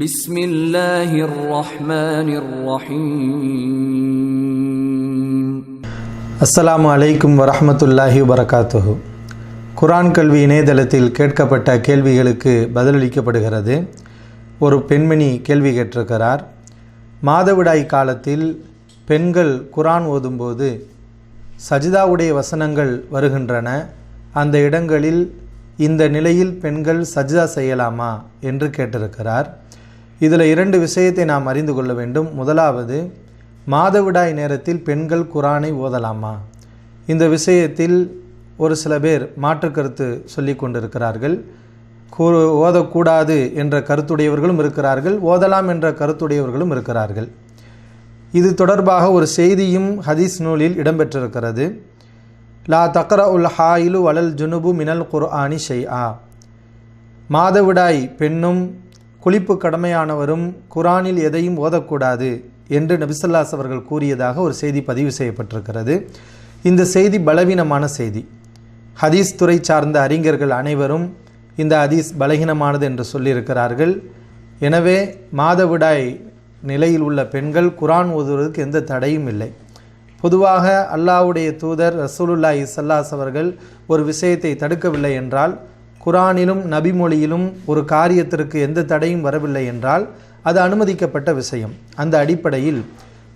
بسم الله الرحمن الرحيم அஸ்ஸலாமு அலைக்கும் வரஹ்மத்துல்லாஹி வரகாத்துஹு குர்ஆன் கல்வி இணையதளத்தில் கேட்கப்பட்ட கேள்விகளுக்கு பதிலளிக்கப்படுகிறது ஒரு பெண்மணி கேள்வி கேட்டிருக்கிறார் மாதவிடாய் காலத்தில் பெண்கள் குர்ஆன் ஓதும்போது சஜிதாவுடைய வசனங்கள் வருகின்றன அந்த இடங்களில் இந்த நிலையில் பெண்கள் சஜிதா செய்யலாமா என்று கேட்டிருக்கிறார். இதில் இரண்டு விஷயத்தை நாம் அறிந்து கொள்ள வேண்டும். முதலாவது மாதவிடாய் நேரத்தில் பெண்கள் குரானை ஓதலாமா? இந்த விஷயத்தில் ஒரு சில பேர் மாற்று கருத்து சொல்லி கொண்டிருக்கிறார்கள். ஓதக்கூடாது என்ற கருத்துடையவர்களும் இருக்கிறார்கள். ஓதலாம் என்ற கருத்துடையவர்களும் இருக்கிறார்கள். இது தொடர்பாக ஒரு செய்தியும் ஹதீஸ் நூலில் இடம்பெற்றிருக்கிறது. லா தக்ர உல் ஹாயிலு வலல் ஜுனுபு மினல் குர்ஆனி ஷை ஆ மாதவிடாய் பெண்ணும் குளிப்பு கடமையானவரும் குரானில் எதையும் ஓதக்கூடாது என்று நபிசல்லாஸ் அவர்கள் கூறியதாக ஒரு செய்தி பதிவு செய்யப்பட்டிருக்கிறது. இந்த செய்தி பலவீனமான செய்தி. ஹதீஸ் துறை சார்ந்த அறிஞர்கள் அனைவரும் இந்த ஹதீஸ் பலகீனமானது என்று சொல்லியிருக்கிறார்கள். எனவே மாதவிடாய் நிலையில் உள்ள பெண்கள் குரான் ஓதுவதற்கு எந்த தடையும் இல்லை. பொதுவாக அல்லாஹ்வுடைய தூதர் ரசூலுல்லாஹி சல்லாஸ் அவர்கள் ஒரு விஷயத்தை தடுக்கவில்லை என்றால் குரானிலும் நபிமொழியிலும் ஒரு காரியத்திற்கு எந்த தடையும் வரவில்லை என்றால் அது அனுமதிக்கப்பட்ட விஷயம். அந்த அடிப்படையில்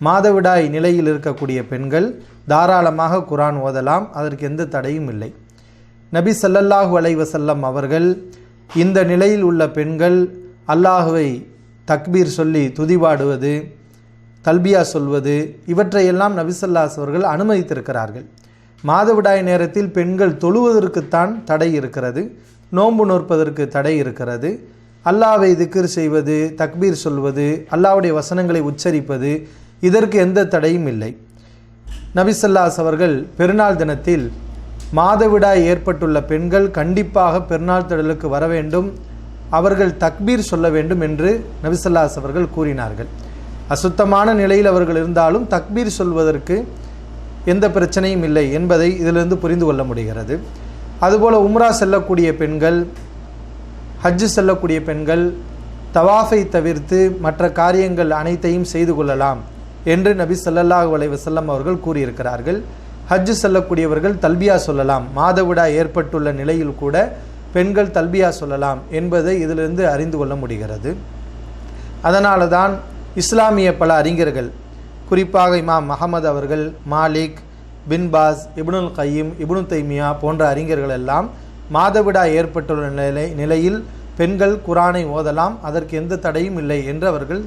மாதவிடாய் நிலையில் இருக்கக்கூடிய பெண்கள் தாராளமாக குரான் ஓதலாம் அதற்கு எந்த தடையும் இல்லை. நபி சல்லல்லாஹு அலைவசல்லம் அவர்கள் இந்த நிலையில் உள்ள பெண்கள் அல்லாஹுவை தக்பீர் சொல்லி துதிவாடுவது தல்பியா சொல்வது இவற்றையெல்லாம் நபிசல்லாஸ் அவர்கள் அனுமதித்திருக்கிறார்கள். மாதவிடாய் நேரத்தில் பெண்கள் தொழுவதற்குத்தான் தடை இருக்கிறது நோன்பு நோற்பதற்கு தடை இருக்கிறது. அல்லாவை திக்கிர் செய்வது தக்பீர் சொல்வது அல்லாவுடைய வசனங்களை உச்சரிப்பது இதற்கு எந்த தடையும் இல்லை. நபிசல்லாஸ் அவர்கள் பெருநாள் தினத்தில் மாதவிடாய் ஏற்பட்டுள்ள பெண்கள் கண்டிப்பாக பெருநாள் திடலுக்கு வர வேண்டும் அவர்கள் தக்பீர் சொல்ல வேண்டும் என்று நபிசல்லாஸ் அவர்கள் கூறினார்கள். அசுத்தமான நிலையில் அவர்கள் இருந்தாலும் தக்பீர் சொல்வதற்கு எந்த பிரச்சனையும் இல்லை என்பதை இதிலிருந்து புரிந்து கொள்ள முடிகிறது. அதுபோல் உம்ரா செல்லக்கூடிய பெண்கள் ஹஜ்ஜு செல்லக்கூடிய பெண்கள் தவாஃபை தவிர்த்து மற்ற காரியங்கள் அனைத்தையும் செய்து கொள்ளலாம் என்று நபி ஸல்லல்லாஹு அலைஹி அவர்கள் கூறியிருக்கிறார்கள். ஹஜ்ஜு செல்லக்கூடியவர்கள் தல்பியா சொல்லலாம். மாதவிடா ஏற்பட்டுள்ள நிலையில் கூட பெண்கள் தல்பியா சொல்லலாம் என்பதை இதிலிருந்து அறிந்து கொள்ள முடிகிறது. அதனால தான் இஸ்லாமிய பல அறிஞர்கள் குறிப்பாக இமாம் மஹமது அவர்கள் மாலிக் பின்பாஸ் இப்னுல் கையீம் இப்னு தைமியா போன்ற அறிஞர்கள் எல்லாம் மாதவிடா ஏற்பட்டுள்ள நிலை நிலையில் பெண்கள் குரானை ஓதலாம் அதற்கு எந்த தடையும் இல்லை என்று அவர்கள்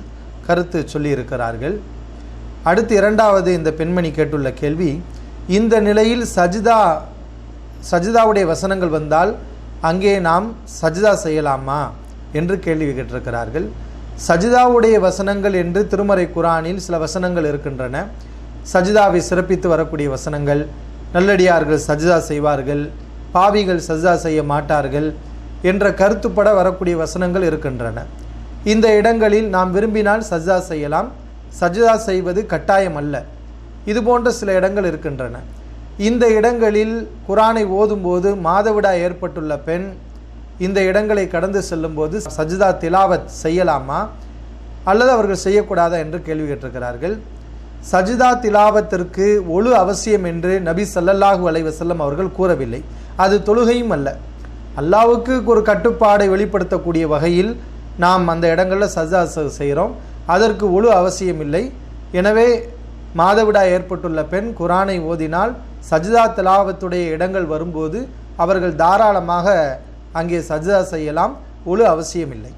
கருத்து சொல்லியிருக்கிறார்கள். அடுத்து இரண்டாவது இந்த பெண்மணி கேட்டுள்ள கேள்வி இந்த நிலையில் சஜிதா சஜிதாவுடைய வசனங்கள் வந்தால் அங்கே நாம் சஜிதா செய்யலாமா? என்று கேள்வி கேட்டிருக்கிறார்கள். சஜிதாவுடைய வசனங்கள் என்று திருமறை குரானில் சில வசனங்கள் இருக்கின்றன. சஜிதாவை சிறப்பித்து வரக்கூடிய வசனங்கள் நல்லடியார்கள் சஜிதா செய்வார்கள் பாவிகள் சஜிதா செய்ய மாட்டார்கள் என்ற கருத்துப்பட வரக்கூடிய வசனங்கள் இருக்கின்றன. இந்த இடங்களில் நாம் விரும்பினால் சஜிதா செய்யலாம். சஜிதா செய்வது கட்டாயம் அல்ல. இது போன்ற சில இடங்கள் இருக்கின்றன. இந்த இடங்களில் குரானை ஓதும்போது மாதவிடா ஏற்பட்டுள்ள பெண் இந்த இடங்களை கடந்து செல்லும்போது சஜிதா திலாவத் செய்யலாமா? அல்லது அவர்கள் செய்யக்கூடாதா என்று கேள்வி கேட்டிருக்கிறார்கள். சஜிதா திலாவத்திற்கு ஒழு அவசியம் என்று நபி சல்லல்லாஹு அலைவசல்லம் அவர்கள் கூறவில்லை. அது தொழுகையும் அல்ல. அல்லாவுக்கு ஒரு கட்டுப்பாடை வெளிப்படுத்தக்கூடிய வகையில் நாம் அந்த இடங்களில் சஜா செய்கிறோம். அதற்கு ஒழு அவசியம் இல்லை. எனவே மாதவிடா ஏற்பட்டுள்ள பெண் குரானை ஓதினால் சஜிதா திலாவத்துடைய இடங்கள் வரும்போது அவர்கள் தாராளமாக அங்கே சஜிதா செய்யலாம். ஒழு அவசியமில்லை.